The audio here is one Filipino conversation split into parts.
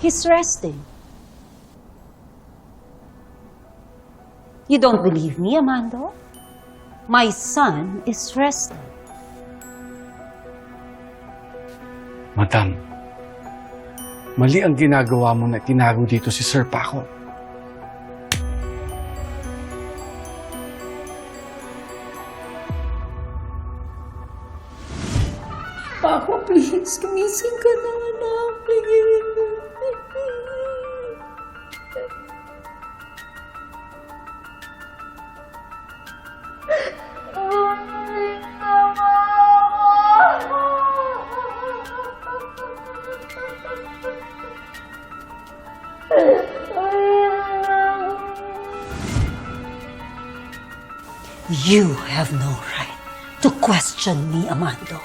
He's resting. You don't believe me, Amando? My son is resting. Madam, mali ang ginagawa mo na tinago dito si Sir Paco. Paco, please, gumising ka na, anak. Please. You have no right to question me, Amando.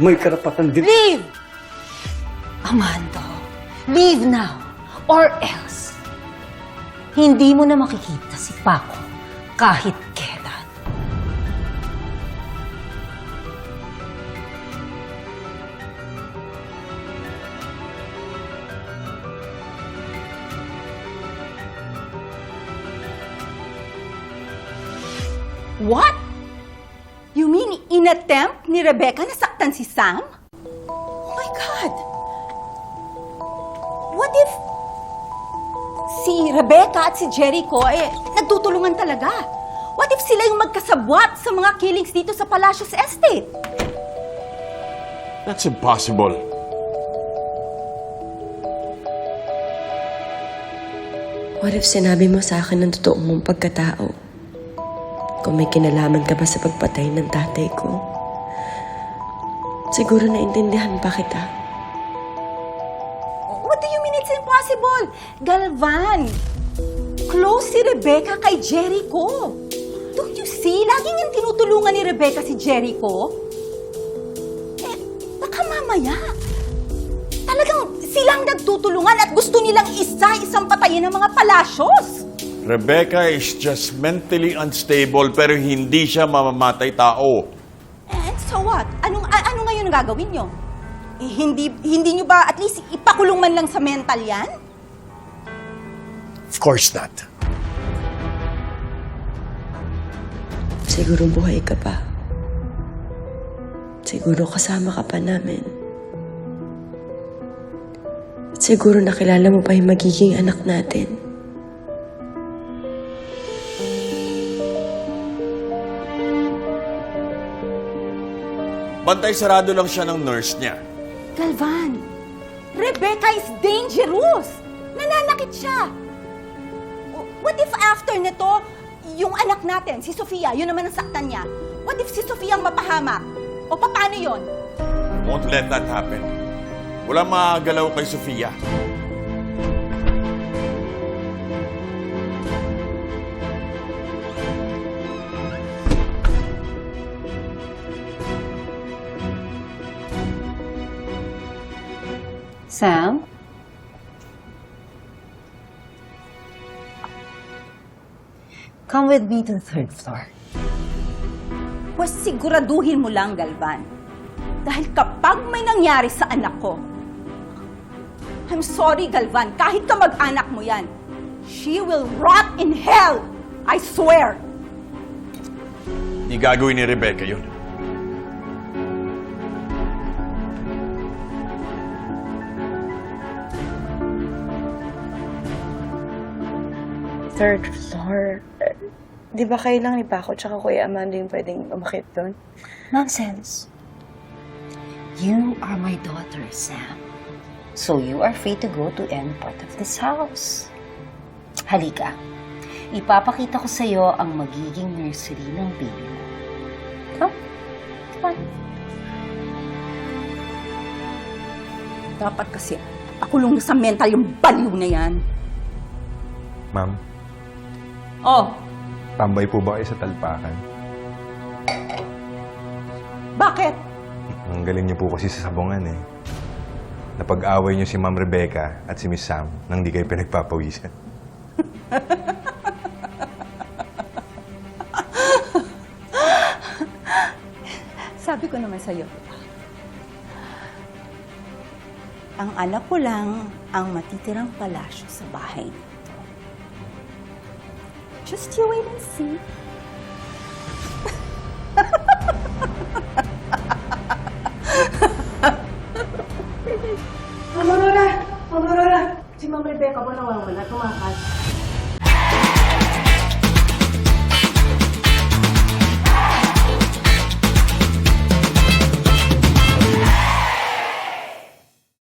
May karapatan din. Leave! Amando, leave now or else. Hindi mo na makikita si Paco kahit What? You mean in-attempt ni Rebecca na saktan si Sam? Oh my God! What if si Rebecca at si Jericho eh nagtutulungan talaga? What if sila yung magkasabwat sa mga killings dito sa Palacios Estate? That's impossible. What if sinabi mo sa akin ng totoo mong pagkatao? Kung may kinalaman ka ba sa pagpatay ng tatay ko? Siguro naintindihan pa kita. What do you mean it's impossible? Galvan, close si Rebecca kay Jericho. Don't you see? Laging yung tinutulungan ni Rebecca si Jericho. Eh, baka mamaya, talagang silang nagtutulungan at gusto nilang isa-isang patayin ng mga palasyos. Rebecca is just mentally unstable pero hindi siya mamamatay tao. And so what? Anong, a- ano ngayon ang gagawin nyo? Eh, hindi, hindi nyo ba at least ipakulong man lang sa mental yan? Of course not. Siguro buhay ka pa. Siguro kasama ka pa namin. At siguro nakilala mo pa yung magiging anak natin. Bantay sarado lang siya ng nurse niya. Galvan, Rebecca is dangerous. Nananakit siya. O, What if after nito, yung anak natin, si Sofia, yun naman ang saktan niya. What if si Sofia ang mapahamak? O paano yon? Won't let that happen. Wala magalaw kay Sofia. Sam? Come with me to the third floor. Pues siguraduhin mo lang, Galvan. Dahil kapag may nangyari sa anak ko, I'm sorry, Galvan, kahit kamag-anak mo yan, she will rot in hell! I swear! Hindi gagawin ni Rebecca yun. Third floor. Eh, Di ba kayo lang ni Paco tsaka Kuya Amanda yung pwedeng umakit doon? Nonsense. You are my daughter, Sam. So you are free to go to any part of this house. Halika. Ipapakita ko sa iyo ang magiging nursery ng baby mo. Come. Come on. Dapat kasi, pakulong na sa mental yung baliw na yan. Ma'am, Oh, tambay po ba kayo sa talpakan? bakit? Ang galing niyo po kasi sa sabungan eh. Napag-away niyo si Ma'am Rebecca at si Miss Sam nang di kayo pinagpapawisan. Sabi ko naman sa'yo, ang anak ko lang ang matitirang palasyo sa bahay nito. Just you wait and see.